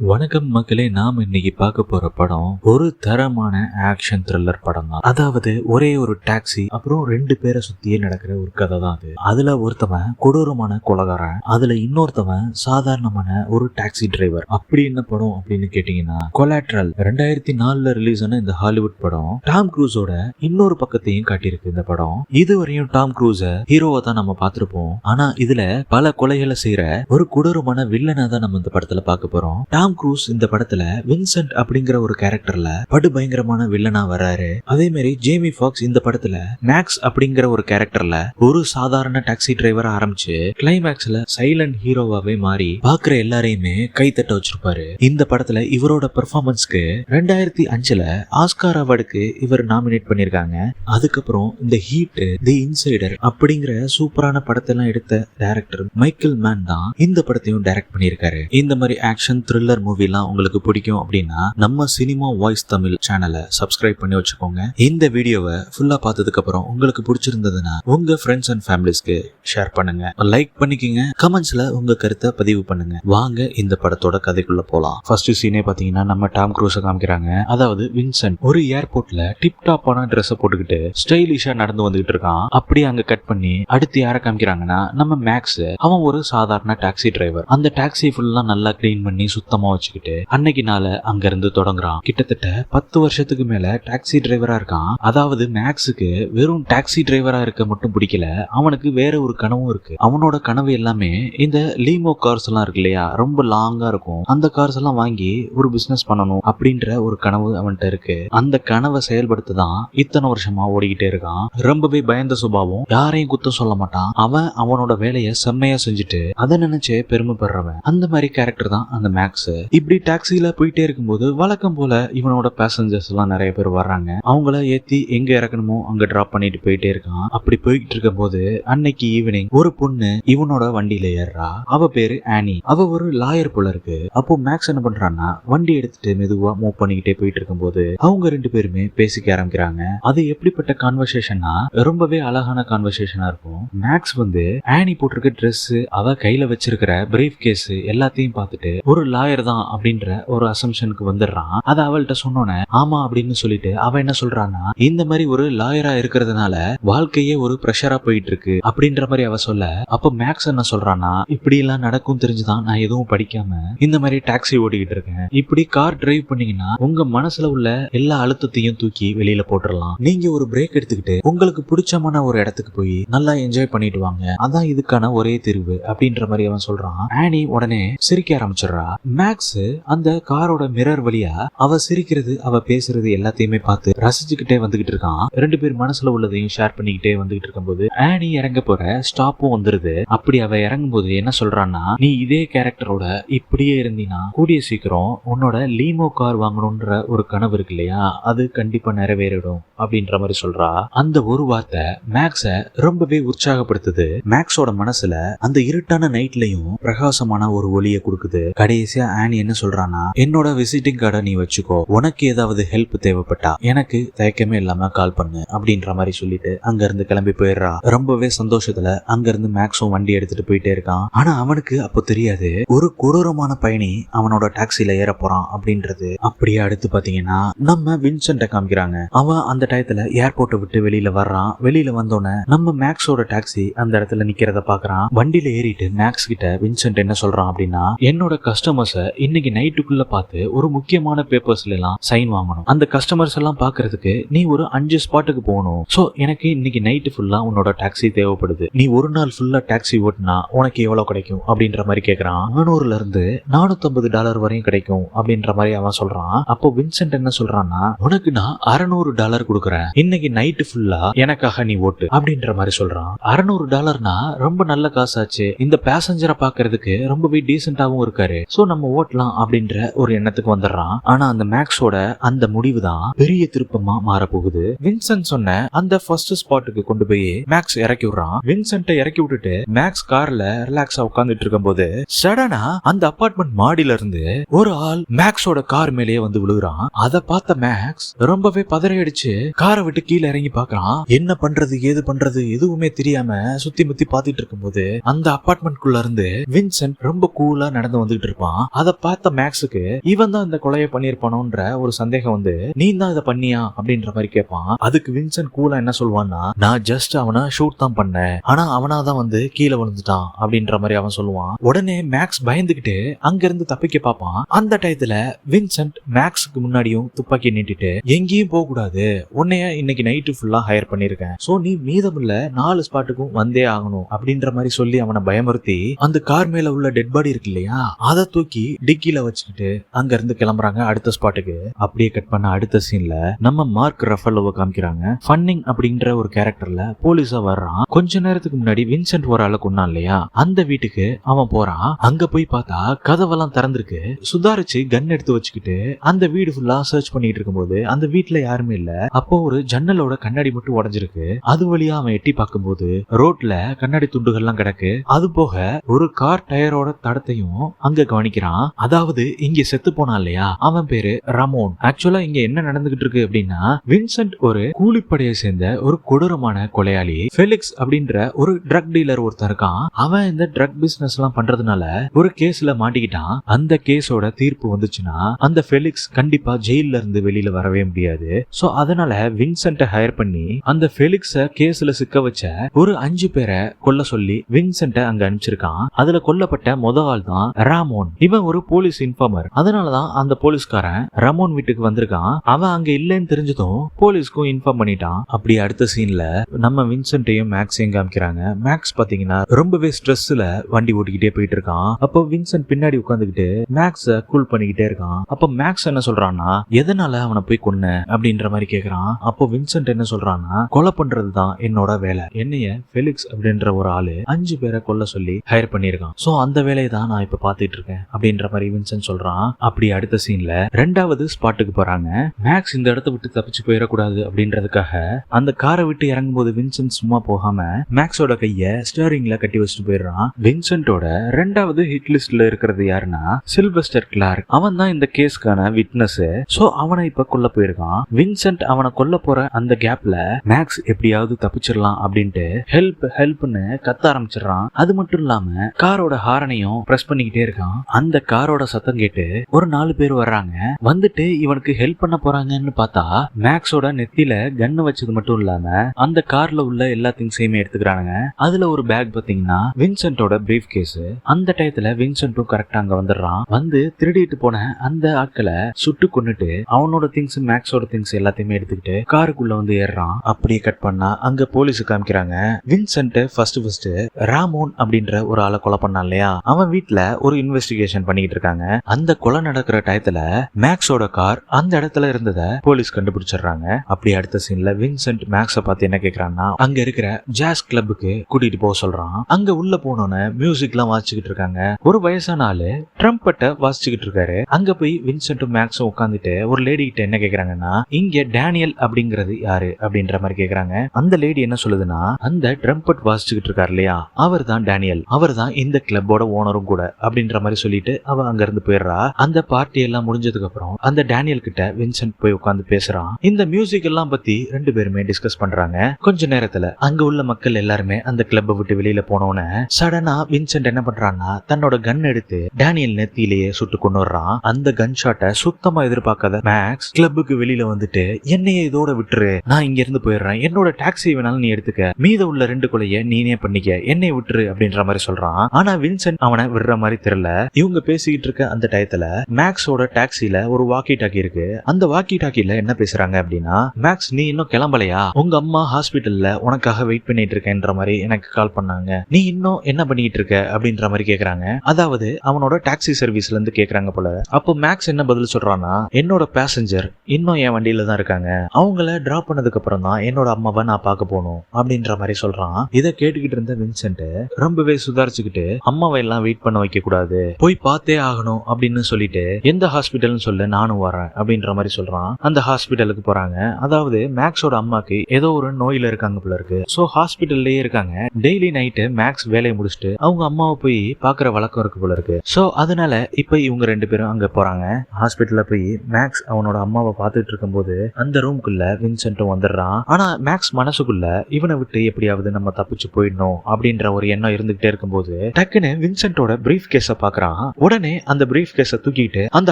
வணக்கம் மக்களே நாம் இன்னைக்கு பார்க்க போற படம் ஒரு தரமான ஆக்ஷன் த்ரில்லர் படம் தான். அதாவது ஒரே ஒரு டாக்ஸி அப்புறம் ரெண்டு பேரை சுத்தியே நடக்கிற ஒரு கதை தான் அது. அதுல ஒருத்தவன் கொடூரமான கொலகாரன் அதுல இன்னொருத்தவன் சாதாரணமான ஒரு டாக்ஸி டிரைவர் அப்படி என்ன படம் அப்படின்னு கேட்டீங்கன்னா கொலாட்ரல் ரெண்டாயிரத்தி நாலுல ரிலீஸ் ஆன இந்த ஹாலிவுட் படம் டாம் க்ரூஸோட இன்னொரு பக்கத்தையும் காட்டியிருக்கு இந்த படம். இதுவரையும் டாம் க்ரூஸ ஹீரோவை தான் நம்ம பார்த்திருப்போம். ஆனா இதுல பல கொலைகளை செய்யற ஒரு கொடூரமான வில்லனை தான் நம்ம இந்த படத்துல பார்க்க போறோம். டாம் க்ரூஸ் இந்த படத்துல வின்சென்ட் அப்படிங்கிற ஒரு கேரக்டர்ல படு பயங்கரமான வில்லனா வர்றாரு. அதே மாதிரி ஜேமி ஃபாக்ஸ் இந்த படத்துல மேக்ஸ் அப்படிங்கிற ஒரு கேரக்டர்ல ஒரு சாதாரண டாக்ஸி டிரைவரா ஆரம்பிச்சு கிளைமேக்ஸ்ல சைலண்ட் ஹீரோவாவே மாறி பாக்குற எல்லாரையுமே கைத்தட்ட வச்சிருப்பாரு. இந்த படத்துல இவரோட பெர்ஃபார்மன்ஸ்க்கு ரெண்டாயிரத்தி அஞ்சுல ஆஸ்கார் அவார்டுக்கு இவர் நாமினேட் பண்ணிருக்காங்க. அதுக்கப்புறம் இந்த ஹீட் தி இன்சைடர் அப்படிங்கிற சூப்பரான படத்தெல்லாம் எடுத்த டைரக்டர் மைக்கேல் மேன் தான் இந்த படத்தையும் டைரக்ட் பண்ணியிருக்காரு இந்த மாதிரி ஆக்ஷன் த்ரில்லர் மூவிலாம் உங்களுக்கு பிடிக்கும் அப்படின்னா நம்ம சினிமா வாய்ஸ் தமிழ் சேனலை சப்ஸ்கிரைப் பண்ணி வச்சுக்கோங்க. இந்த வீடியோவை ஃபுல்லா பார்த்ததுக்கு அப்புறம் உங்களுக்கு பிடிச்சிருந்ததுன்னா உங்க ஃப்ரெண்ட்ஸ் அண்ட் ஃபேமிலிஸ்க்கு ஷேர் பண்ணுங்க. லைக் பண்ணிக்கங்க. கமெண்ட்ஸ்ல உங்க கருத்தை பதிவு பண்ணுங்க. வாங்க இந்த படத்தோட கதைக்குள்ள போலாம். ஃபர்ஸ்ட் சீனே பாத்தீங்கன்னா நம்ம டாம் க்ரூஸை காமிக்கிறாங்க. அதாவது வின்சென்ட் ஒரு ஏர்போர்ட்ல டிப் டாப்பான ட்ரெஸ்ஸை போட்டுக்கிட்டு ஸ்டைலிஷா நடந்து வந்துகிட்டு இருக்கான். அப்படியே அங்க கட் பண்ணி அடுத்து யாரை காமிக்கிறாங்கன்னா நம்ம மேக்ஸ் அவன் ஒரு சாதாரண டாக்ஸி டிரைவர் அந்த டாக்ஸி ஃபுல்லா நல்லா க்ளீன் பண்ணி சுத்தமா வச்சுக்கிட்டு அன்னைக்கு நாள அங்க இருந்து தொடங்குறான். கிட்டத்தட்ட பத்து வருஷத்துக்கு மேல டாக்ஸி டிரைவரா இருக்கான். அதாவது மேக்ஸுக்கு வெறும் டாக்ஸி டிரைவரா இருக்க மட்டும் பிடிக்கல. அவனுக்கு வேற ஒரு கனவும் இருக்கு. அவனோட கனவு எல்லாமே இந்த லீமோ கார்ஸ் எல்லாம் இருக்கு இல்லையா? ரொம்ப லாங்கா இருக்கும். அந்த கார்ஸ் எல்லாம் வாங்கி ஒரு பிசினஸ் பண்ணணும் அப்படின்ற ஒரு கனவு அவன்கிட்ட இருக்கு. அந்த கனவை செயல்படுத்த தான் இத்தனை வருஷமா ஓடிக்கிட்டே இருக்கான். ரொம்பவே பயந்த சுபாவம். யாரையும் குத்தம் சொல்ல மாட்டான். அவன் அவனோட வேலையை செம்மையா செஞ்சுட்டு அதை நினைச்சே பெருமைப்படுறவன். அந்த மாதிரி கேரக்டர் தான் அந்த மேக்ஸ். இப்படி டாக்ஸில போயிட்டே இருக்கும்போது வழக்கம் போல இவனோட பேசஞ்சர்ஸ் எல்லாம் நிறைய பேர் வர்றாங்க. அவங்கள ஏத்தி எங்க இறக்கணுமோ அங்க டிராப் பண்ணிட்டு போயிட்டே இருக்கான். அப்படி போய்கிட்டு இருக்கும் போது அன்னைக்கு ஈவினிங் ஒரு பொண்ணு இவனோட வண்டியில ஏறுறா. அவ பேரு ஆனி அவ ஒரு லாயர் போல இருக்கு. அப்போ மேக்ஸ் என்ன பண்றான்னா வண்டி எடுத்துட்டு மெதுவா மூவ் பண்ணிக்கிட்டே போயிட்டு இருக்கும்போது அவங்க ரெண்டு பேருமே பேசிக்க ஆரம்பிக்கிறாங்க. அது எப்படிப்பட்ட கான்வர்சேஷன்னா ரொம்பவே அழகான கான்வர்சேஷனா இருக்கும். மேக்ஸ் வந்து ஆனி போட்டிருக்க ட்ரெஸ் அவ கையில வச்சிருக்கிற பிரீஃப் கேஸ் எல்லாத்தையும் பார்த்துட்டு ஒரு லாயர் தான் அப்படின்ற ஒரு அசம்ஷனுக்கு வந்துடுறான். அதை அவள்கிட்ட சொன்னோன்னே ஆமா அப்படின்னு சொல்லிட்டு அவ என்ன சொல்றான்னா இந்த மாதிரி ஒரு லாயரா இருக்கிறதுனால வாழ்க்கையே ஒரு ப்ரெஷரா போயிட்டு இருக்கு அப்படின்ற மாதிரி அவ சொல்ல அப்ப மேக்ஸ் என்ன சொல்றான்னா இப்படி எல்லாம் நடக்கும் தெரிஞ்சுதான் நான் எதுவும் படிக்காம இந்த மாதிரி டாக்ஸி ஓடிக்கிட்டு இருக்கேன். இப்படி கார் டிரைவ் பண்ணீங்கன்னா உங்க மனசுல உள்ள எல்லா அழுத்தத்தையும் தூக்கி வெளியில போட்டுடலாம். நீங்க ஒரு பிரேக் எடுத்துக்கிட்டு உங்களுக்கு பிடிச்சமான ஒரு இடத்துக்கு போய் நல்லா என்ஜாய் பண்ணிட்டு வாங்க. அதான் இதுக்கான ஒரே தீர்வு அப்படின்ற மாதிரி அவன் சொல்றான். ஆனி உடனே சிரிக்க ஆரம்பிச்சிடுறா. மேக்ஸ் அந்த காரோட மிரர் வழியா அவ சிரிக்கிறது அவ பேசுறது எல்லாத்தையுமே பார்த்து ரசிச்சுக்கிட்டே வந்துகிட்டு இருக்கான். ரெண்டு பேர் மனசுல உள்ளதையும் ஷேர் பண்ணிக்கிட்டே வந்துகிட்டு இருக்கும்போது ஆனி இறங்க போற ஸ்டாப்பும் வந்துருது. அப்படி அவ இறங்கும் போது என்ன சொல்றான்னா நீ இதே கேரக்டரோட இப்படியே இருந்தீனா கூடிய சீக்கிரம் உன்னோட லீமோ கார் வாங்கணும்ன்ற ஒரு கனவு இருக்கு இல்லையா? அது கண்டிப்பா நிறைவேறிடும் அப்படின்ற மாதிரி சொல்றா. அந்த ஒரு வார்த்தை மேக்ஸ ரொம்பவே உற்சாகப்படுத்துது. மேக்ஸோட மனசுல அந்த இருட்டான நைட்லயும் பிரகாசமான ஒரு ஒளியை கொடுக்குது. கடைசியா ஆனி என்ன சொல்றானா என்னோட விசிட்டிங் கார்டை நீ வச்சுக்கோ. உனக்கு ஏதாவது ஹெல்ப் தேவைப்பட்டா எனக்கு தயக்கமே இல்லாம கால் பண்ணு அப்படின்ற மாதிரி சொல்லிட்டு அங்க இருந்து கிளம்பி போயிடுறா. ரொம்பவே சந்தோஷத்துல அங்க இருந்து மேக்ஸும் வண்டி எடுத்துட்டு போயிட்டே இருக்கான். ஆனா அவனுக்கு அப்போ தெரியாது ஒரு கொடூரமான பயணி அவனோட டாக்ஸில ஏற போறான் அப்படின்றது. அப்படியே அடுத்து பாத்தீங்கன்னா நம்ம வின்சென்ட காமிக்கிறாங்க. அவன் அந்த டயத்துல ஏர்போர்ட்டை விட்டு வெளியில வர்றான். வெளியில வந்தோடனே நம்ம மேக்ஸோட டாக்ஸி அந்த இடத்துல நிக்கிறத பாக்குறான். வண்டியில ஏறிட்டு மேக்ஸ் கிட்ட வின்சென்ட் என்ன சொல்றான் அப்படின்னா என்னோட கஸ்டமர்ஸை இன்னைக்கு நைட்டுக்குள்ள பார்த்து ஒரு முக்கியமான பேப்பர்ஸ்ல எல்லாம் சைன் வாங்கணும். அந்த கஸ்டமர்ஸ் எல்லாம் பாக்குறதுக்கு நீ ஒரு அஞ்சு ஸ்பாட்டுக்கு போகணும். சோ எனக்கு இன்னைக்கு நைட்டு ஃபுல்லா உன்னோட டாக்ஸி தேவைப்படுது. நீ ஒரு நாள் ஃபுல்லா டாக்ஸி ஓட்டினா உனக்கு எவ்வளவு கிடைக்கும்? அப்படின்ற மாதிரி கேக்குறான். நானூறுல இருந்து நானூத்தம்பது டாலர் வரையும் கிடைக்கும் அப்படின்ற மாதிரி அவன் சொல்றான். அப்போ வின்சென்ட் என்ன சொல்றான்னா உனக்கு நான் அறநூறு டாலர் கொடுக்குறேன். இன்னைக்கு நைட்டு ஃபுல்லா எனக்காக நீ ஓட்டு. அப்படின்ற மாதிரி சொல்றான். அறநூறு டாலர்னா ரொம்ப நல்ல காசாச்சு. இந்த பேசஞ்சரை பாக்குறதுக்கு ரொம்பவே டீசென்டாவும் இருக்காரு. சோ நம்ம ஓட்டலாம் அப்படின்ற ஒரு எண்ணத்துக்கு வந்துடுறான். ஆனா அந்த மேக்ஸோட அந்த முடிவு தான் பெரிய திருப்பமா மாறப்போகுது. வின்சென்ட் சொன்ன அந்த ஃபர்ஸ்ட் ஸ்பாட்டுக்கு கொண்டு போய் மேக்ஸ் இறக்கி விடுறான். வின்சென்ட்டை இறக்கி விட்டுட்டு மேக்ஸ் கார்ல ரிலாக்ஸா உட்காந்துட்டு இருக்கும் போது சடனா அந்த அபார்ட்மெண்ட் மாடியில இருந்து ஒரு ஆள் மேக்ஸோட கார் மேலேயே வந்து விழுகுறான். அதை பார்த்த மேக்ஸ் ரொம்பவே பதறையடிச்சு காரை விட்டு கீழே இறங்கி பாக்குறான் என்ன பண்றது ஏது பண்றது எதுவுமே தெரியாம சுத்தி முத்தி பார்த்துட்டு இருக்கும்போது அந்த அபார்ட்மெண்ட்குள்ள இருந்து வின்சென்ட் ரொம்ப கூலா நடந்து வந்துகிட்டு இருப்பான். அதை பார்த்த மேக்ஸுக்கு இவன் தான் இந்த கொலையை பண்ணியிருப்பானோன்ற ஒரு சந்தேகம் வந்து நீ தான் இதை பண்ணியா? அப்படின்ற மாதிரி கேட்பான். அதுக்கு வின்சென்ட் கூலா என்ன சொல்லுவான்னா நான் ஜஸ்ட் அவனை ஷூட் தான் பண்ணேன். ஆனா அவனா தான் வந்து கீழே விழுந்துட்டான். அப்படின்ற மாதிரி அவன் சொல்லுவான். உடனே மேக்ஸ் பயந்துகிட்டு அங்க இருந்து தப்பிக்க பார்ப்பான். அந்த டயத்துல வின்சென்ட் மேக்ஸுக்கு முன்னாடியும் துப்பாக்கி நீட்டிட்டு எங்கேயும் போக கூடாது உன்னைய இன்னைக்கு நைட்டு ஃபுல்லா ஹையர் பண்ணிருக்கேன் சோ நீ மீதமுள்ள நாலு ஸ்பாட்டுக்கும் வந்தே ஆகணும். அப்படின்ற மாதிரி சொல்லி அவனை பயமுறுத்தி அந்த கார் மேல உள்ள டெட் பாடி இருக்கு இல்லையா அதை தூக்கி டிக்கில வச்சுக்கிட்டு அங்க இருந்து கிளம்புறாங்க அடுத்த ஸ்பாட்டுக்கு அப்படியே கட் பண்ண அடுத்த சீன்ல நம்ம மார்க் ரஃபல்லோவை காமிக்கிறாங்க. ஃபன்னிங் அப்படின்ற ஒரு கேரக்டர்ல போலீஸா வர்றான். கொஞ்ச நேரத்துக்கு முன்னாடி வின்சென்ட் ஒரு ஆளை கொண்டான் இல்லையா? அந்த வீட்டுக்கு அவன் போறான். அங்க போய் பார்த்தா கதவெல்லாம் திறந்திருக்கு. சுதாரிச்சு கன் எடுத்து வச்சுக்கிட்டு அந்த வீடு ஃபுல்லா சர்ச் பண்ணிட்டு இருக்கும்போது அந்த வீட்டுல யாருமே இல்ல. அப்போ ஒரு ஜன்னலோட கண்ணாடி மட்டும் உடஞ்சிருக்கு. அது வழியா அவன் எட்டி பார்க்கும்போது ரோட்ல கண்ணாடி துண்டுகள்லாம் கிடக்கு. அது போக ஒரு கார் டயரோட தடத்தையும் அங்க கவனிக்கிறான். அதாவது இங்க செத்து போனான் இல்லையா? அவன் பேரு ரமோன். ஆக்சுவலா இங்க என்ன நடந்துகிட்டு இருக்கு அப்படின்னா வின்சென்ட் ஒரு கூலிப்படையை சேர்ந்த ஒரு கொடூரமான கொலையாளி ஃபெலிக்ஸ் அப்படின்ற ஒரு ட்ரக் டீலர் ஒருத்தர் இருக்கான். அவன் இந்த ட்ரக் பிசினஸ் எல்லாம் பண்றதுனால ஒரு கேஸ்ல மாட்டிக்கிட்டான். அந்த கேஸோட தீர்ப்பு வந்துச்சுன்னா அந்த ஃபெலிக்ஸ் கண்டிப்பா ஜெயில இருந்து வெளியில வரவே முடியாது. சோ அதனால வின்சென்ட ஹையர் பண்ணி அந்த ஃபெலிக்ஸ கேஸ்ல சிக்க வச்ச ஒரு அஞ்சு பேரை கொல்ல சொல்லி வின்சென்ட அங்க அனுப்பிச்சிருக்கான். அதுல கொல்லப்பட்ட முத ஆள் தான் ராமோன் இவன் ஒரு போலீஸ் இன்ஃபார்மர் அதனாலதான் அந்த போலீஸ்காரன் ரமோன் வீட்டுக்கு வந்திருக்கான். அவன் அங்க இல்லைன்னு தெரிஞ்சதும் போலீஸ்க்கும் இன்ஃபார்ம் பண்ணிட்டான். அப்படி அடுத்த சீன்ல நம்ம வின்சென்ட்டையும் மேக்ஸையும் காமிக்கிறாங்க. மேக்ஸ் பாத்தீங்கன்னா ரொம்பவே ஸ்ட்ரெஸ்ல வண்டி ஓட்டிக்கிட்டே போயிட்டு இருக்கான் அப்போ வின்சென்ட் பின்னாடி உட்காந்துக்கிட்டு மேக்ஸ கூல் பண்ணிக்கிட்டே இருக்கான். அப்ப மேக்ஸ் என்ன சொல்றான்னா எதனால அவனை போய் கொன்ன? அப்படின்ற மாதிரி கேக்குறான். அப்போ வின்சென்ட் என்ன சொல்றான்னா கொலை பண்றது தான் என்னோட வேலை. என்னைய ஃபெலிக்ஸ் அப்படின்ற ஒரு ஆளு அஞ்சு பேரை கொல்ல சொல்லி ஹையர் பண்ணிருக்கான் சோ அந்த வேலையை தான் நான் இப்ப பாத்துட்டு இருக்கேன் அப்படின்ற மாதிரி வின்சென்ட் சொல்றான். அப்படி அடுத்த சீன்ல ரெண்டாவது ஸ்பாட்டுக்கு போறாங்க. மேக்ஸ் இந்த இடத்த விட்டு தப்பிச்சு போயிடக்கூடாது அப்படின்றதுக்காக அந்த காரை விட்டு இறங்கும்போது வின்சென்ட் சும்மா போகாம மேக்ஸோட கைய ஸ்டேரிங்ல கட்டி வச்சுட்டு போயிடுறான். வின்சென்ட்டோட ரெண்டாவது ஹிட் லிஸ்ட்ல இருக்கிறது யாருன்னா சில்வஸ்டர் கிளார்க் அவன் தான் இந்த கேஸ்க்கான விட்னஸ் சோ அவனை இப்ப கொல்ல போயிருக்கான். வின்சென்ட் அவனை கொல்ல போற அந்த கேப்ல மேக்ஸ் எப்படியாவது தப்பிச்சிடலாம் அப்படின்ட்டு ஹெல்ப் ஹெல்ப்னு கத்த ஆரம்பிச்சிடுறான். அது மட்டும் இல்லாம காரோட ஹாரனையும் பிரஸ் பண்ணிக்கிட்டே இருக்கான். அந்த காரோட சத்தம் கேட்டு ஒரு நாலு பேர் வர்றாங்க. வந்துட்டு இவனுக்கு ஹெல்ப் பண்ண போறாங்கன்னு பார்த்தா மேக்ஸோட நெத்தியில கன்னு வச்சது மட்டும் இல்லாம அந்த கார்ல உள்ள எல்லா திங்ஸையுமே எடுத்துக்கிறானுங்க. அதுல ஒரு பேக் பாத்தீங்கன்னா வின்சென்ட்டோட பிரீஃப் கேஸ் அந்த டயத்துல வின்சென்ட்டும் கரெக்டா அங்க வந்துடுறான். வந்து திருடிட்டு போன அந்த ஆட்களை சுட்டு கொன்னுட்டு அவனோட திங்ஸ் மேக்ஸோட திங்ஸ் எல்லாத்தையுமே எடுத்துக்கிட்டு காருக்குள்ள வந்து ஏறுறான். அப்படியே கட் பண்ணா அங்க போலீஸ் காமிக்கிறாங்க. வின்சென்ட் ஃபர்ஸ்ட் ஃபர்ஸ்ட் ராமோன் அப்படின்ற ஒரு ஆளை கொலை பண்ணான் இல்லையா? அவன் வீட்டுல ஒரு இன்வெஸ்டிகேஷன் பண்ணி பண்ணிக்கிட்டு இருக்காங்க அந்த கொலை நடக்கிற டயத்துல மேக்ஸோட கார் அந்த இடத்துல இருந்ததை போலீஸ் கண்டுபிடிச்சிடுறாங்க. அப்படி அடுத்த சீன்ல வின்சென்ட் மேக்ஸ பார்த்து என்ன கேக்குறான்னா அங்க இருக்கிற ஜாஸ் கிளப்புக்கு கூட்டிட்டு போக சொல்றான். அங்க உள்ள போனோன்னு மியூசிக் எல்லாம் வாசிச்சுக்கிட்டு இருக்காங்க ஒரு வயசான ஆளு ட்ரம்பட்டை வாசிச்சுக்கிட்டு இருக்காரு அங்க போய் வின்சென்ட்டும் மேக்ஸும் உட்காந்துட்டு ஒரு லேடி கிட்ட என்ன கேக்குறாங்கன்னா இங்க டேனியல் அப்படிங்கிறது யாரு அப்படின்ற மாதிரி கேக்குறாங்க. அந்த லேடி என்ன சொல்லுதுன்னா அந்த ட்ரம்பட் வாசிச்சுக்கிட்டு இருக்காரு இல்லையா? அவர் தான் டேனியல். அவர் தான் இந்த கிளப்போட ஓனரும் கூட அப்படின்ற மாதிரி சொல்லிட்டு அவ அங்க இருந்து போயிடுறா. அந்த பார்ட்டி எல்லாம் முடிஞ்சதுக்கு அப்புறம் அந்த டேனியல் கிட்ட வின்சென்ட் போய் உட்காந்து பேசுறான். இந்த மியூசிக் எல்லாம் பத்தி ரெண்டு பேருமே டிஸ்கஸ் பண்றாங்க. கொஞ்ச நேரத்துல அங்க உள்ள மக்கள் எல்லாருமே அந்த கிளப்பை விட்டு வெளியில போனோன்னு சடனா வின்சென்ட் என்ன பண்றான்னா தன்னோட கன் எடுத்து டேனியல் நெத்தியிலேயே சுட்டு கொண்டு வர்றான். அந்த கன் ஷாட்டை சுத்தமா எதிர்பார்க்காத மேக்ஸ் கிளப்புக்கு வெளியில வந்துட்டு என்னைய இதோட விட்டுரு. நான் இங்க இருந்து போயிடுறேன். என்னோட டாக்ஸி வேணாலும் நீ எடுத்துக்க. மீத உள்ள ரெண்டு கொலைய நீனே பண்ணிக்க. என்னை விட்டுரு. அப்படின்ற மாதிரி சொல்றான். ஆனா வின்சென்ட் அவனை விடுற மாதிரி தெரியல. இவங்க பேசிக்கிட்டு இருக்க அந்த டயத்துல மேக்ஸோட டாக்ஸில ஒரு வாக்கி டாக்கி இருக்கு. அந்த வாக்கி டாக்கில என்ன பேசுறாங்க அப்படின்னா மேக்ஸ் நீ இன்னும் கிளம்பலையா? உங்க அம்மா ஹாஸ்பிட்டல்ல உனக்காக வெயிட் பண்ணிட்டு இருக்கேன்ற மாதிரி எனக்கு கால் பண்ணாங்க. நீ இன்னும் என்ன பண்ணிட்டு இருக்க அப்படின்ற மாதிரி கேக்குறாங்க. அதாவது அவனோட டாக்ஸி சர்வீஸ்ல இருந்து கேக்குறாங்க போல. அப்போ மேக்ஸ் என்ன பதில் சொல்றான்னா என்னோட பேசஞ்சர் இன்னும் என் வண்டியில தான் இருக்காங்க. அவங்கள டிராப் பண்ணதுக்கு அப்புறம் தான் என்னோட அம்மாவை நான் பார்க்க போகணும். அப்படின்ற மாதிரி சொல்றான். இதை கேட்டுக்கிட்டு இருந்த வின்சென்ட் ரொம்பவே சுதாரிச்சுக்கிட்டு அம்மாவை எல்லாம் வெயிட் பண்ண வைக்க கூடாது போய் பார்த்து ஆகணும் அப்படின்னு சொல்லிட்டு எந்த ஹாஸ்பிட்டல்னு சொல்ல நானும் வரேன் அப்படின்ற மாதிரி சொல்றான். அந்த ஹாஸ்பிட்டலுக்கு போறாங்க. அதாவது மேக்ஸோட அம்மாக்கு ஏதோ ஒரு நோயில இருக்காங்க போல இருக்கு. சோ ஹாஸ்பிட்டல்லயே இருக்காங்க. டெய்லி நைட்டு மேக்ஸ் வேலையை முடிச்சுட்டு அவங்க அம்மாவை போய் பாக்குற வழக்கம் இருக்கு போல இருக்கு. சோ அதனால இப்ப இவங்க ரெண்டு பேரும் அங்க போறாங்க. ஹாஸ்பிட்டல்ல போய் மேக்ஸ் அவனோட அம்மாவை பார்த்துட்டு இருக்கும்போது அந்த ரூம்குள்ள வின்சென்ட்டும் வந்துடுறான். ஆனா மேக்ஸ் மனசுக்குள்ள இவனை விட்டு எப்படியாவது நம்ம தப்பிச்சு போயிடணும் அப்படின்ற ஒரு எண்ணம் இருந்துகிட்டே இருக்கும்போது டக்குன்னு வின்சென்ட்டோட பிரீஃப் கேஸ பாக்குறான் உடனே உடனே அந்த பிரீஃப் கேஸ தூக்கிட்டு அந்த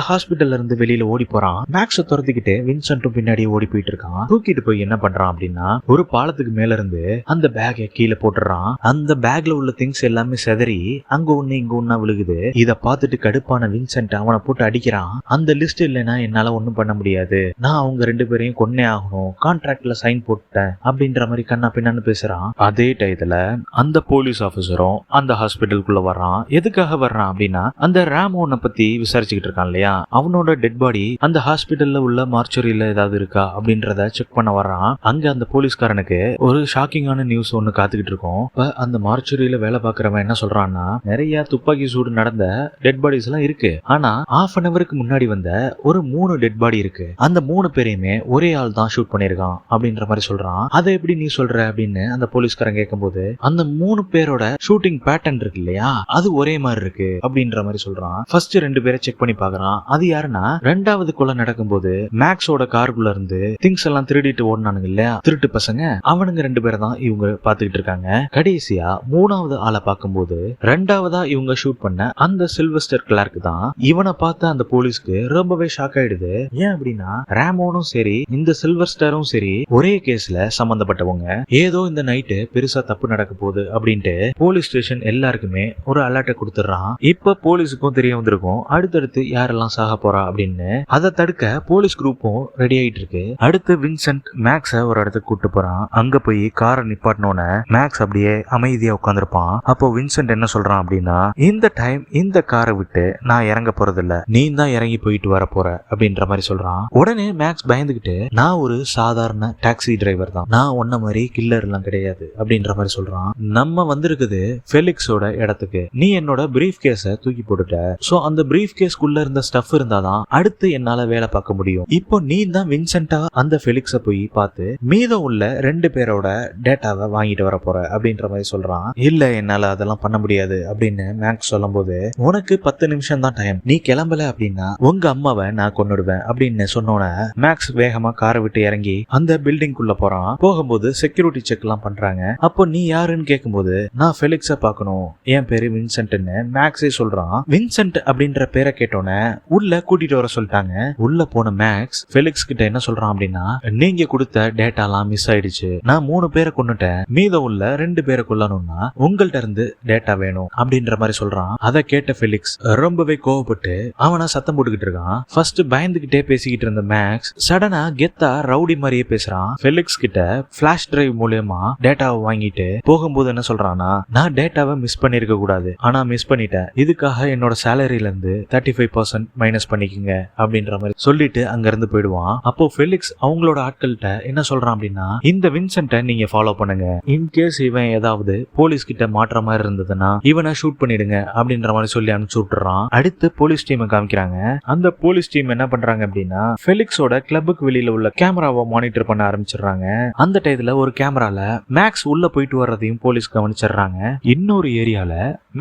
ஹாஸ்பிட்டல்ல இருந்து வெளியில ஓடி போறான். மேக்ஸ துரத்திக்கிட்டு வின்சென்ட்டும் பின்னாடி ஓடி போயிட்டு இருக்கான். தூக்கிட்டு போய் என்ன பண்றான் அப்படின்னா ஒரு பாலத்துக்கு மேல இருந்து அந்த பேக்கை கீழே போட்டுறான். அந்த பேக்ல உள்ள திங்ஸ் எல்லாமே செதறி அங்க ஒண்ணு இங்க ஒண்ணா விழுகுது. இத பார்த்துட்டு கடுப்பான வின்சென்ட் அவனை போட்டு அடிக்கிறான். அந்த லிஸ்ட் இல்லைன்னா என்னால ஒண்ணும் பண்ண முடியாது. நான் அவங்க ரெண்டு பேரையும் கொன்னே ஆகணும். கான்ட்ராக்ட்ல சைன் போட்டேன் அப்படின்ற மாதிரி கண்ணா பின்னான்னு பேசுறான். அதே டயத்துல அந்த போலீஸ் ஆபீசரும் அந்த ஹாஸ்பிட்டலுக்குள்ள வர்றான். எதுக்காக வர்றான் அப்படின்னா அந்த ராமோனை பத்தி விசாரிச்சுக்கிட்டு இருக்கான் இல்லையா? அவனோட டெட் பாடி அந்த ஹாஸ்பிட்டல்ல உள்ள மார்ச்சுரியில ஏதாவது இருக்கா? அப்படின்றத செக் பண்ண வர்றான். அங்க அந்த போலீஸ்காரனுக்கு ஒரு ஷாக்கிங்கான நியூஸ் ஒன்னு காத்துக்கிட்டு இருக்கோம். இப்ப அந்த மார்ச்சுரியில வேலை பாக்குறவன் என்ன சொல்றான்னா நிறைய துப்பாக்கி சூடு நடந்த டெட் பாடிஸ் எல்லாம் இருக்கு. ஆனா ஆஃப் அன் அவருக்கு முன்னாடி வந்த ஒரு மூணு டெட் பாடி இருக்கு. அந்த மூணு பேரையுமே ஒரே ஆள் தான் ஷூட் பண்ணிருக்கான் அப்படின்ற மாதிரி சொல்றான். அதை எப்படி நீ சொல்ற? அப்படின்னு அந்த போலீஸ்காரன் கேட்கும்போது அந்த மூணு பேரோட ஷூட்டிங் பேட்டர்ன் இருக்கு இல்லையா? அது ஒரே மாதிரி இருக்கு. அப்படின்ற மாதிரி சொல்றான். ஃபர்ஸ்ட் ரெண்டு பேரை செக் பண்ணி பாக்குறான் அது யாருன்னா ரெண்டாவது கொலை நடக்கும்போது மேக்ஸோட காருக்குள்ள இருந்து திங்ஸ் எல்லாம் திருடிட்டு ஓடினானுங்க இல்லையா? திருட்டு பசங்க. அவனுங்க ரெண்டு பேரை தான் இவங்க பாத்துக்கிட்டு இருக்காங்க. கடைசியா மூணாவது ஆளை பார்க்கும்போது ரெண்டாவதா இவங்க ஷூட் பண்ண அந்த சில்வஸ்டர் கிளார்க் தான். இவனை பார்த்த அந்த போலீஸ்க்கு ரொம்பவே ஷாக் ஆயிடுது. ஏன் அப்படின்னா ரேமோனும் சரி இந்த சில்வஸ்டரும் சரி ஒரே கேஸ்ல சம்பந்தப்பட்டவங்க. ஏதோ இந்த நைட்டு பெருசா தப்பு நடக்க போகுது அப்படின்ட்டு போலீஸ் ஸ்டேஷன் எல்லாருக்குமே ஒரு அலர்ட்டை கொடுத்துட்றான். இப்ப போலீஸுக்கும் தெரிய வந்திருக்கும். அடுத்தடுத்து யாரெல்லாம் சாக போறா அப்படின்னு அதை தடுக்க போலீஸ் குரூப்பும் ரெடி ஆயிட்டு இருக்கு. அடுத்து வின்சென்ட் மேக்ஸ ஒரு இடத்துக்கு கூட்டு போறான். அங்க போய் காரை நிப்பாட்டினோன்னு மேக்ஸ் அப்படியே அமைதியா உட்காந்துருப்பான் அப்போ வின்சென்ட் என்ன சொல்றான் அப்படின்னா இந்த டைம் இந்த காரை விட்டு நான் இறங்க போறதில்ல. நீ தான் இறங்கி போயிட்டு வர போற அப்படின்ற மாதிரி சொல்றான். உடனே மேக்ஸ் பயந்துகிட்டு நான் ஒரு சாதாரண டாக்ஸி டிரைவர் தான். நான் ஒன்ன மாதிரி கில்லர் எல்லாம் கிடையாது அப்படின்ற மாதிரி சொல்றான். நம்ம வந்திருக்குது ஃபெலிக்ஸோட இடத்துக்கு. நீ என்னோட பிரீஃப் கேஸ தூக்கி போட்டுட்ட. சோ அந்த பிரீஃப் கேஸ்க்குள்ள இருந்த ஸ்டஃப் இருந்தாதான் அடுத்து என்னால வேலை பார்க்க முடியும். இப்போ நீ தான் வின்சென்டா அந்த ஃபெலிக்ஸ போய் பார்த்து மீதம் உள்ள ரெண்டு பேரோட டேட்டாவை வாங்கிட்டு வர போற அப்படின்ற மாதிரி சொல்றான். இல்ல என்னால அதெல்லாம் பண்ண முடியாது அப்படின்னு மேக்ஸ் சொல்லும்போது உனக்கு பத்து நிமிஷம் தான் டைம் நீ கிளம்பல அப்படின்னா உங்க அம்மாவை நான் கொன்னுடுவேன் அப்படின்னு சொன்னோன மேக்ஸ் வேகமா காரை விட்டு இறங்கி அந்த பில்டிங் குள்ள போறான். போகும்போது செக்யூரிட்டி செக் எல்லாம் பண்றாங்க. அப்போ நீ யாருன்னு கேட்கும்போது நான் ஃபெலிக்ஸ பாக்கணும் என் பேரு வின்சென்ட்னு மேக்ஸே சொல்றான். வின்சென்ட் அப்படின்ற பேரை கேட்டோன்னே உள்ள கூட்டிட்டு வர சொல்லிட்டாங்க. உள்ள போன மேக்ஸ் ஃபெலிக்ஸ் கிட்ட என்ன சொல்றான் அப்படின்னா நீங்க கொடுத்த டேட்டாலாம் மிஸ் ஆயிடுச்சு. நான் மூணு பேரை கொன்னுட்டேன். மீதம் உள்ள ரெண்டு பேரை கொல்லணும்னா உங்கள்ட்ட இருந்து டேட்டா வேணும் அப்படின்ற மாதிரி சொல்றான். அதை கேட்ட ஃபெலிக்ஸ் ரொம்பவே கோவப்பட்டு அவனை சத்தம் போட்டுக்கிட்டு இருக்கான். ஃபர்ஸ்ட் பயந்துகிட்டே பேசிக்கிட்டு இருந்த மேக்ஸ் சடனா கெத்தா ரவுடி மாதிரியே பேசுறான். ஃபெலிக்ஸ் கிட்ட ஃபிளாஷ் டிரைவ் மூலியமா டேட்டாவை வாங்கிட்டு போகும்போது என்ன சொல்றான்னா நான் டேட்டாவை மிஸ் பண்ணிருக்க கூடாது. ஆனா மிஸ் பண்ணிட்டேன். இதுக்காக என்னோட சேலரியில இருந்து தேர்ட்டி ஃபைவ் பர்சன்ட் மைனஸ் பண்ணிக்கோங்க அப்படின்ற மாதிரி சொல்லிட்டு அங்க இருந்து போயிடுவான். அப்போ ஃபெலிக்ஸ் அவங்களோட ஆட்கள்கிட்ட என்ன சொல்றான் அப்படின்னா இந்த வின்சென்ட்டை நீங்க ஃபாலோ பண்ணுங்க. இன்கேஸ் இவன் ஏதாவது போலீஸ் கிட்ட மாற்ற மாதிரி இருந்ததுன்னா இவனை ஷூட் பண்ணிடுங்க அப்படின்ற மாதிரி சொல்லி அனுப்பிச்சு விட்டுறான். அடுத்து போலீஸ் டீமை காமிக்கிறாங்க. அந்த போலீஸ் டீம் என்ன பண்றாங்க அப்படின்னா ஃபெலிக்ஸோட கிளப்புக்கு வெளியில உள்ள கேமராவை மானிட்டர் பண்ண ஆரம்பிச்சிடுறாங்க. அந்த டயத்துல ஒரு கேமரால மேக்ஸ் உள்ள போயிட்டு வர்றதையும் போலீஸ் கவனிச்சிடுறாங்க. இன்னொரு ஏரியால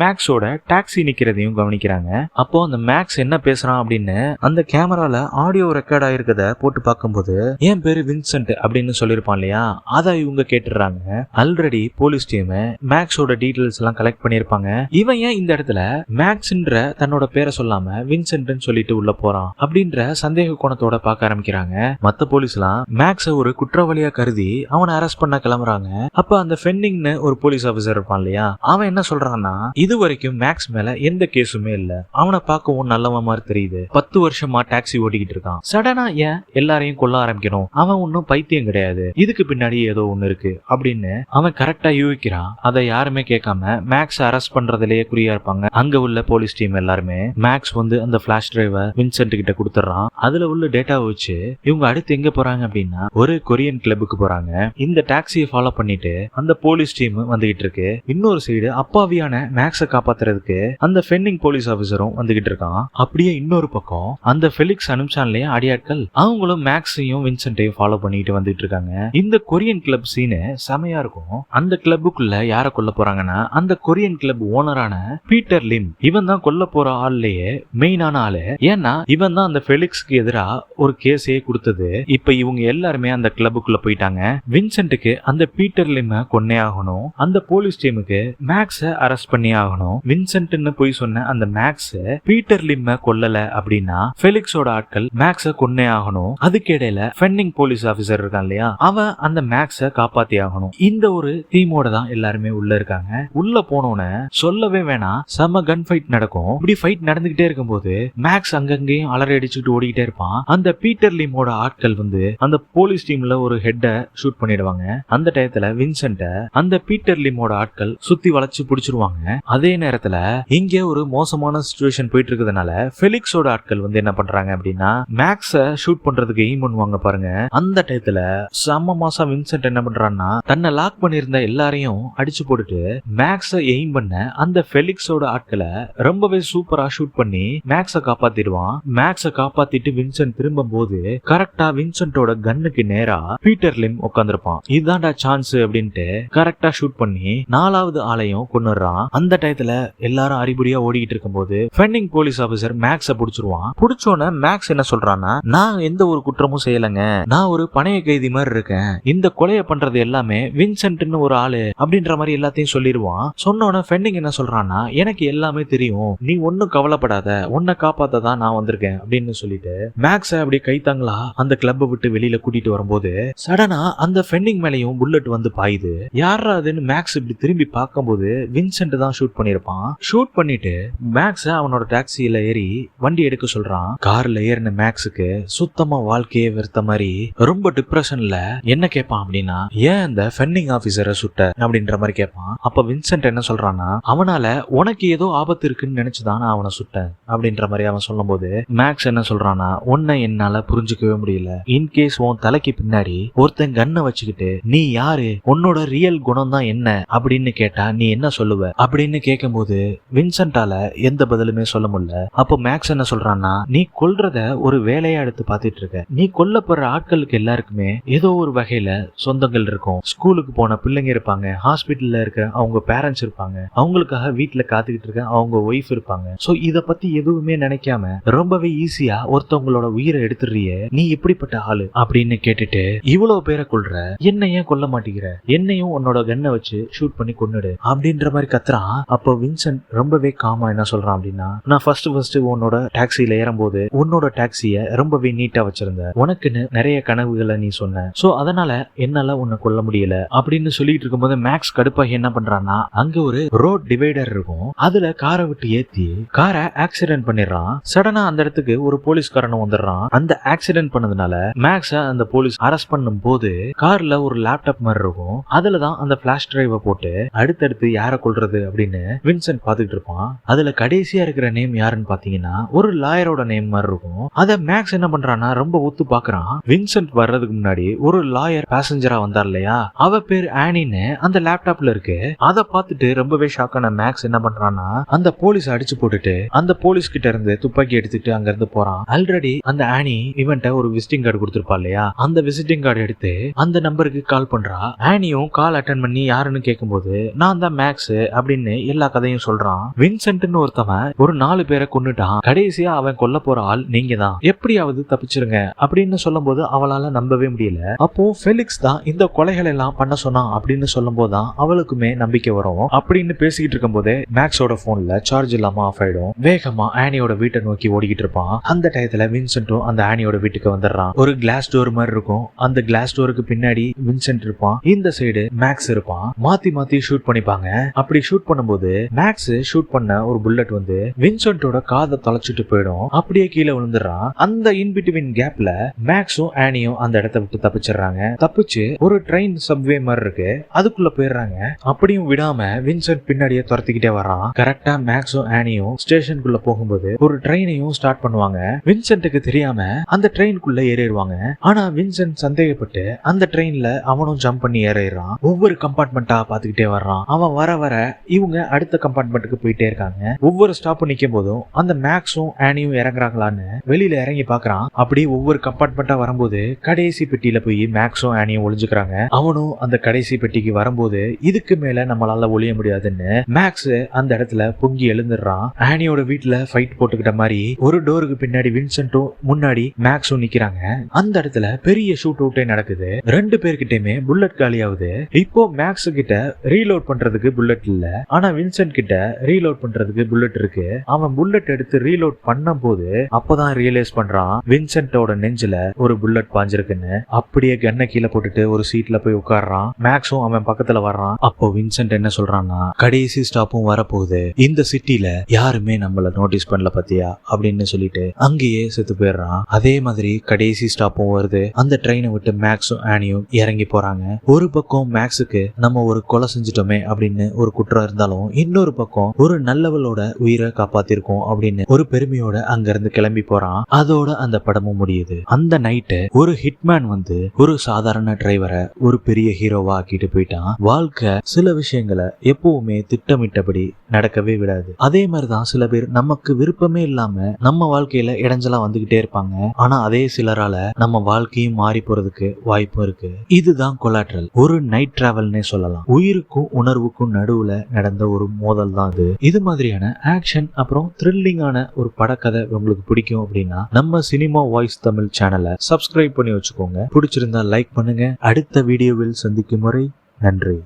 மேக்ஸோட டாக்ஸி நிக்கிறதையும் கவனிக்கிறாங்க அப்போ அந்த மேக்ஸ் என்ன பேசுறான் அப்படின்னு அந்த கேமரால ஆடியோ ரெக்கார்ட் ஆயிருக்கத போட்டு பார்க்கும்போது என் பேரு வின்சென்ட் அப்படின்னு சொல்லியிருப்பான் இல்லையா? அதை இவங்க கேட்டுடுறாங்க. ஆல்ரெடி போலீஸ் டீம் மேக்ஸோட டீடைல்ஸ் எல்லாம் கலெக்ட் பண்ணியிருப்பாங்க. இவன் ஏன் இந்த இடத்துல மேக்ஸ்ன்ற தன்னோட பேரை சொல்லாம வின்சென்ட்னு சொல்லிட்டு உள்ள போறான் அப்படின்ற சந்தேக கோணத்தோட பார்க்க ஆரம்பிக்கிறாங்க. மத்த போலீஸ்லாம் மேக்ஸ ஒரு குற்றவாளியா கருதி அவனை அரெஸ்ட் பண்ண கிளம்புறாங்க. அப்ப அந்த ஃபென்னிங்னு ஒரு போலீஸ் ஆபீசர் இருப்பான் இல்லையா? அவன் என்ன சொல்றான்னா இது வரைக்கும் மேக்ஸ் மேல எந்த கேஸுமே இல்ல. அவனை பார்க்கவும் நல்லவன் மாதிரி தெரியுது. பத்து வருஷமா டாக்ஸி ஓட்டிக்கிட்டு இருக்கான். சடனா ஏன் எல்லாரையும் கொல்ல ஆரம்பிக்கணும்? அவன் ஒன்னும் பைத்தியம் கிடையாது. இதுக்கு பின்னாடி ஏதோ ஒண்ணு இருக்கு அப்படின்னு அவன் கரெக்டா யூகிக்கிறான். அதை யாருமே கேட்காம மேக்ஸ் அரெஸ்ட் பண்றதுலயே குறியா இருப்பாங்க. அங்க உள்ள போலீஸ் டீம் எல்லாருமே மேக்ஸ் வந்து அந்த பிளாஷ் டிரைவை வின்சென்ட் கிட்ட கொடுத்துறான் அதுல உள்ள டேட்டாவை வச்சு இவங்க அடுத்து எங்க போறாங்க அப்படின்னா ஒரு கொரியன் கிளப்புக்கு போறாங்க. இந்த டாக்ஸியை ஃபாலோ பண்ணிட்டு அந்த போலீஸ் டீம் வந்துகிட்டு இருக்கு. இன்னொரு சைடு அப்பாவியான மேக்ஸை காப்பாத்துறதுக்கு அந்த ஃபென்னிங் போலீஸ் ஆபீசரும் வந்துகிட்டு இருக்கான். அப்படியே இன்னொரு பக்கம் அந்த ஃபெலிக்ஸ் அனுப்பிச்சான் அடியாட்கள் அவங்களும் மேக்ஸையும் வின்சென்ட்டையும் ஃபாலோ பண்ணிட்டு வந்துட்டு இருக்காங்க. இந்த கொரியன் கிளப் சீனு செமையா இருக்கும். அந்த கிளப்புக்குள்ள யார கொல்ல போறாங்கன்னா அந்த கொரியன் கிளப் ஓனரான பீட்டர் லிம் இவன் தான் கொல்ல போற ஆள்லயே மெயினான ஆளு. ஏன்னா இவன் தான் அந்த ஃபெலிக்ஸ்க்கு எதிரா ஒரு கேஸே கொடுத்தது. இப்ப இவங்க எல்லாருமே அந்த கிளப்புக்குள்ள போயிட்டாங்க. வின்சென்ட்டுக்கு அந்த பீட்டர் லிம் கொன்னே ஆகணும். அந்த போலீஸ் டீமுக்கு மேக்ஸ அரெஸ்ட் பண்ணி ஆகணும். வின்சென்ட்னு போய் சொன்ன அந்த மேக்ஸ் பீட்டர் லிம்ம கொல்லல அப்படின்னா ஃபெலிக்ஸோட ஆட்கள் மேக்ஸ கொன்னே ஆகணும். அதுக்கு இடையில ஃபென்னிங் போலீஸ் ஆபீசர் இருக்கான் இல்லையா? அவன் அந்த மேக்ஸ காப்பாத்தி ஆகணும். இந்த ஒரு தீமோட தான் எல்லாருமே உள்ள இருக்காங்க. உள்ள போனோன்னு சொல்லவே வேணாம். செம கன் ஃபைட் நடக்கும். இப்படி ஃபைட் நடந்துகிட்டே இருக்கும்போது மேக்ஸ் அங்கங்கேயும் அலறி அடிச்சுட்டு ஓடிக்கிட்டே இருப்பான். அந்த பீட்டர் லிமோட ஆட்கள் வந்து அந்த போலீஸ் டீம்ல ஒரு ஹெட்டை ஷூட் பண்ணிடுவாங்க. அந்த டயத்துல வின்சென்ட்ட அந்த பீட்டர் லிமோட ஆட்கள் சுத்தி வளைச்சு பிடிச்சிருவாங்க. அதே நேரத்துல இங்க ஒரு மோசமான சுச்சுவேஷன் போயிட்டு இருக்கிறதுனால ஃபெலிக்ஸோட ஆட்கள் வந்து என்ன பண்றாங்க அப்படின்னா மேக்ஸ ஷூட் பண்றதுக்கு எய்ம் பண்ணுவாங்க பாருங்க. அந்த டயத்துல செம்ம மாசம் வின்சென்ட் என்ன பண்றான்னா தன்னை லாக் பண்ணியிருந்த எல்லாரையும் அடிச்சு போட்டுட்டு மேக்ஸ எய்ம் பண்ண அந்த ஃபெலிக்ஸோட ஆட்களை ரொம்பவே சூப்பரா ஷூட் பண்ணி மேக்ஸ காப்பாத்திடுவான். மேக்ஸ காப்பாத்திட்டு வின்சென்ட் திரும்பும் போது கரெக்டா வின்சென்ட்டோட கன்னுக்கு நேரா பீட்டர் லிம் உட்காந்துருப்பான் இதுதான்டா சான்ஸ் அப்படின்ட்டு கரெக்டா ஷூட் பண்ணி நாலாவது ஆளையும் கொண்டுறான் அந்த டயத்துல எல்லாரும் அறிகுறியா ஓடிக்கிட்டு போது ஃபெண்டிங் போலீஸ் ஆபீசர் மேக்ஸ புடிச்சிருவான். புடிச்சோன்னு மேக்ஸ் என்ன சொல்றான்னா நான் எந்த ஒரு குற்றமும் செய்யலைங்க. நான் ஒரு பணைய கைதி மாதிரி இருக்கேன். இந்த கொலையை பண்றது எல்லாமே வின்சென்ட்னு ஒரு ஆளு அப்படின்ற மாதிரி எல்லாத்தையும் சொல்லிடுவான் சொன்னோன்னே ஃபெண்டிங் என்ன சொல்றான்னா எனக்கு எல்லாமே தெரியும். நீ ஒன்னும் கவலைப்படாத. உன்னை காப்பாத்த தான் நான் வந்திருக்கேன் அப்படின்னு சொல்லிட்டு மேக்ஸ அப்படி கைத்தாங்களா அந்த கிளப்பை விட்டு வெளியில கூட்டிட்டு வரும்போது சடனா அந்த ஃபெண்டிங் மேலையும் புல்லட் வந்து பாயுது. யாரா அதுன்னு மேக்ஸ் இப்படி திரும்பி பார்க்கும்போது வின்சென்ட் தான் ஷூட் பண்ணிருப்பான் ஷூட் பண்ணிட்டு மேக்ஸ் அவனோட டாக்ஸியில ஏறி வண்டி எடுக்க சொல்றான். கார்ல ஏறின மேக்ஸுக்கு சுத்தமா வாழ்க்கையே வெறுத்த மாதிரி ரொம்ப டிப்ரெஷன்ல என்ன கேட்பான் அப்படின்னா ஏன் இந்த ஃபெண்டிங் ஆபீசரை சுட்ட? அப்படின்ற மாதிரி கேட்பான் அப்ப வின்சென்ட் என்ன சொல்றான்னா அவனால உனக்கு ஏதோ ஆபத்து இருக்குன்னு நினைச்சுதான் நான் அவனை சுட்டேன். அப்படின்ற மாதிரி அவன் சொல்லும்போது மேக்ஸ் என்ன சொல்றான்னா உன்னை என்னால புரிஞ்சுக்கவே முடியல. இன்கேஸ் உன் தலைக்கு பின்னாடி ஒருத்தன் கண்ணை வச்சுக்கிட்டு நீ யாரு? உன்னோட ரியல் குணம் தான் என்ன? அப்படின்னு கேட்டா நீ என்ன சொல்லுவ? அப்படின்னு கேட்கும்போது வின்சென்ட்டால எந்த பதிலுமே சொல்ல முடியல. அப்போ மேக்ஸ் என்ன சொல்றான்னா நீ கொல்றத ஒரு வேலையா எடுத்து பாத்துட்டு இருக்க. நீ கொல்லப்படுற ஆட்களுக்கு எல்லாருக்குமே ஏதோ ஒரு வகையில சொந்தங்கள் இருக்கும். ஸ்கூலுக்கு போன பிள்ளைங்க இருப்பாங்க ஹாஸ்பிட்டல்ல இருக்க அவங்க பேரண்ட்ஸ் இருப்பாங்க. அவங்களுக்காக வீட்டுல காத்துக்கிட்டு இருக்க அவங்க ஒய்ஃப் இருப்பாங்க. சோ இத பத்தி எதுவுமே நினைக்காம ரொம்பவே ஈஸியா ஒருத்தவங்களோட உயிரை எடுத்துடுறியே நீ எப்படிப்பட்ட ஆளு அப்படின்னு கேட்டுட்டு இவ்வளவு பேரை கொல்ற? என்ன ஏன் கொல்ல மாட்டேங்கிற? என்னையும் உன்னோட கன்னை வச்சு ஷூட் பண்ணி கொன்னுடு அப்படின்ற மாதிரி கத்துறான். அப்போ வின்சென்ட் ரொம்பவே காமா என்ன சொல்றான் அப்படின்னா நான் ஃபர்ஸ்ட் ஃபர்ஸ்ட் உன்னோட டாக்ஸில ஏறும்போது உன்னோட டாக்ஸியை ரொம்பவே நீட்டா வச்சிருந்த உனக்குன்னு நிறைய கனவுகளை நீ சொன்ன. சோ அதனால என்னால உன்னை கொல்ல முடியல. அப்படின்னு சொல்லிட்டு இருக்கும்போது மேக்ஸ் கடுப்பாகி என்ன பண்றான்னா அங்க ஒரு ரோட் டிவைடர் இருக்கும். அதுல காரை விட்டு ஏத்தி காரை ஆக்சிடென்ட் பண்ணிடுறான். சடனா அந்த இடத்துக்கு ஒரு போலீஸ்காரன் வந்துடுறான். அந்த ஆக்சிடென்ட் பண்ணதுனால மேக்ஸ அந்த போலீஸ் அரெஸ்ட் பண்ணும் போது கார்ல ஒரு லேப்டாப் மாதிரி இருக்கும். அதுல தான் அந்த பிளாஷ் டிரைவை போட்டு அடுத்தடுத்து யாரை கொல்றது அப்படின்னு வின்சென்ட் பாத்துக்கிட்டு இருப்பான். அதுல கடைசியா இருக்கிற நேம் யாருன்னு பாத்தீங்கன்னா ஒரு லாயரோட நேம் மாதிரி இருக்கும். அத மேக்ஸ் என்ன பண்ணுறான்னா ரொம்ப ஒத்து பாக்குறான். வின்சென்ட் வர்றதுக்கு முன்னாடி ஒரு லாயர் பேசஞ்சரா வந்தார் இல்லையா? அவ பேர் ஆனின்னு அந்த லேப்டாப்ல இருக்கு. அதை பார்த்துட்டு ரொம்பவே ஷாக்கான மேக்ஸ் என்ன பண்ணுறான்னா அந்த போலீஸ் அடிச்சு போட்டுட்டு அந்த போலீஸ் கிட்ட இருந்து துப்பாக்கி எடுத்துட்டு அங்க இருந்து போறான். ஆல்ரெடி அந்த ஆனி இவன்ட்ட ஒரு விசிட்டிங் கார்டு கொடுத்திருப்பா இல்லையா? அந்த விசிட்டிங் கார்டு எடுத்து அந்த நம்பருக்கு கால் பண்றா. ஆனியும் கால் அட்டன் பண்ணி யாருன்னு கேட்கும்போது நான் தான் மேக்ஸ் அப்படின்னு எல்லா கதையும் சொல்றான். வின்சென்ட்னு ஒருத்தவன் ஒரு நாலு பேரை கொன்னுட்டான். கடைசியா அவன் கொல்ல போற ஆள் நீங்க தான் எப்படியாவது தப்பிச்சிருங்க அப்படின்னு சொல்லும் போது அவளால நம்பவே முடியல. அப்போ ஃபெலிக்ஸ் தான் இந்த கொலைகள் எல்லாம் பண்ண சொன்னான் அப்படின்னு சொல்லும் போதுதான் அவளுக்குமே நம்பிக்கை வரும். அப்படின்னு பேசிக்கிட்டு இருக்கும்போதே மேக்ஸோட போன்ல சார்ஜ் இல்லாம ஆஃப் ஆயிடும். வேகமா ஆனியோட வீட்டை நோக்கி ஓடிக்கிட்டு இருப்பான். அந்த டயத்துல வின்சென்ட்டும் அந்த ஆனியோட வீட்டுக்கு வந்துடுறான். ஒரு கிளாஸ் டோர் மாதிரி இருக்கும். அந்த கிளாஸ் டோருக்கு பின்னாடி வின்சென்ட் இருப்பான். இந்த சைடு மேக்ஸ் இருப்பான். மாத்தி மாத்தி ஷூட் பண்ணிப்பாங்க. அப்படி ஷூட் பண்ணும்போது மேக்ஸ் ஷூட் பண்ண ஒரு புல்லட் வந்து வின்சென்ட்டோட காதை தொலைச்சிட்டு போயிடும். அப்படியே கீழே விழுந்துடுறான். அந்த இன்பிட்வீன் கேப்ல மேக்ஸும் ஆனியும் அந்த இடத்த விட்டு தப்பிச்சிடுறாங்க. தப்பிச்சு ஒரு ட்ரெயின் சப்வே மாதிரி இருக்கு. அதுக்குள்ள போயிடுறாங்க. அப்படியும் விடாம வின்சென்ட் பின்னாடியே துரத்திக்கிட்டே வர்றான். கரெக்டா மேக்ஸும் ஆனியும் ஸ்டேஷனுக்குள்ள போகும்போது ஒரு ட்ரெயினையும் ஸ்டார்ட் பண்ணுவாங்க. வின்சென்ட்டுக்கு தெரியாம அந்த ட்ரெயினுக்குள்ள ஏறிடுவாங்க. ஆனா வின்சென்ட் சந்தேகப்பட்டு அந்த ட்ரெயின்ல அவனும் ஜம்ப் பண்ணி ஏறிடுறான். ஒவ்வொரு கம்பார்ட்மெண்ட்டா பாத்துக்கிட்டே வர்றான். அவன் வர வர இவங்க அடுத்த கம்பார்ட்மெண்ட்டுக்கு போயிட்டே இருக்காங்க. ஒவ்வொரு ஸ்டாப் நிக்கும் போதும் அந்த மேக்ஸும் ஆனியும் இறங்குறாங்களான்னு வெளியில இறங்கி பாக்குறான் அப்படி ஒவ்வொரு கம்பார்ட்மெண்ட்டா வரும்போது கடைசி பெட்டியில போய் மேக்ஸும் ஆனியும் ஒளிஞ்சுக்கிறாங்க. அவனும் அந்த கடைசி பெட்டிக்கு வரும்போது இதுக்கு மேல நம்மளால ஒளிய முடியாதுன்னு மேக்ஸ் அந்த இடத்துல பொங்கி எழுந்துடுறான். ஆனியோட வீட்டுல ஃபைட் போட்டுக்கிட்ட மாதிரி ஒரு டோருக்கு பின்னாடி வின்சென்ட்டும் முன்னாடி மேக்ஸும் நிக்கிறாங்க. அந்த இடத்துல பெரிய ஷூட் அவுட்டே நடக்குது. ரெண்டு பேர்கிட்டயுமே புல்லட் ஆகுது இப்போ மேக்ஸ் கிட்ட ரீலோட் பண்றதுக்கு புல்லட் இல்ல. ஆனா வின்சென்ட் கிட்ட ரீலோட் பண்றதுக்கு புல்லட் புல்லட் இருக்கு. அவன் புல்லட் எடுத்து ரீலோட் பண்ணும்போது அப்பதான் ரியலைஸ் பண்றான் வின்சென்ட்டோட நெஞ்சில ஒரு புல்லட் பாஞ்சிருக்குன்னு. அப்படியே கண்ணை கீழே போட்டுட்டு ஒரு சீட்ல போய் உட்கார்றான். மேக்ஸும் அவன் பக்கத்துல வர்றான். அப்போ வின்சென்ட் என்ன சொல்றான்னா கடைசி ஸ்டாப்பும் வரப்போகுது. இந்த சிட்டில யாருமே நம்மள நோட்டீஸ் பண்ணல பத்தியா? அப்படின்னு சொல்லிட்டு அங்கேயே செத்து போயிடுறான். அதே மாதிரி கடைசி ஸ்டாப்பும் வருது. அந்த ட்ரெயினை விட்டு மேக்ஸும் ஆனியும் இறங்கி போறாங்க. ஒரு பக்கம் மேக்ஸுக்கு நம்ம ஒரு கொலை செஞ்சுட்டோமே அப்படின்னு ஒரு குற்றம் இருந்தாலும் இன்னொரு பக்கம் ஒரு நல்லவளோட உயிரை காப்பாத்திருக்கோம் அப்படின்னு ஒரு பெருமையோட அங்க இருந்து கிளம்பி போறான். அதோட அந்த படமும் முடியுது. அந்த நைட்டு ஒரு ஹிட்மேன் வந்து ஒரு சாதாரண டிரைவரை ஒரு பெரிய ஹீரோவா ஆக்கிட்டு போயிட்டான். வாழ்க்கை சில விஷயங்களை எப்பவுமே திட்டமிட்டபடி நடக்கவே விடாது. அதே மாதிரிதான் சில பேர் நமக்கு விருப்பமே இல்லாம நம்ம வாழ்க்கையில இடைஞ்சலா வந்துகிட்டே இருப்பாங்க. ஆனா அதே சிலரால நம்ம வாழ்க்கையும் மாறி போறதுக்கு வாய்ப்பும் இருக்கு. இதுதான் கொலாட்ரல் ஒரு நைட் டிராவல்னே சொல்லலாம். உயிருக்கும் உணர்வுக்கும் நடுவுல நடந்த ஒரு மோதல் தான் அது இது மாதிரியான ஆக்ஷன் அப்புறம் த்ரில்லிங்கான ஒரு படக்கதை உங்களுக்கு பிடிக்கும் அப்படின்னா நம்ம சினிமா வாய்ஸ் தமிழ் சேனலை சப்ஸ்கிரைப் பண்ணி வச்சுக்கோங்க. பிடிச்சிருந்தா லைக் பண்ணுங்க. அடுத்த வீடியோவில் சந்திக்கும் வரை நன்றி.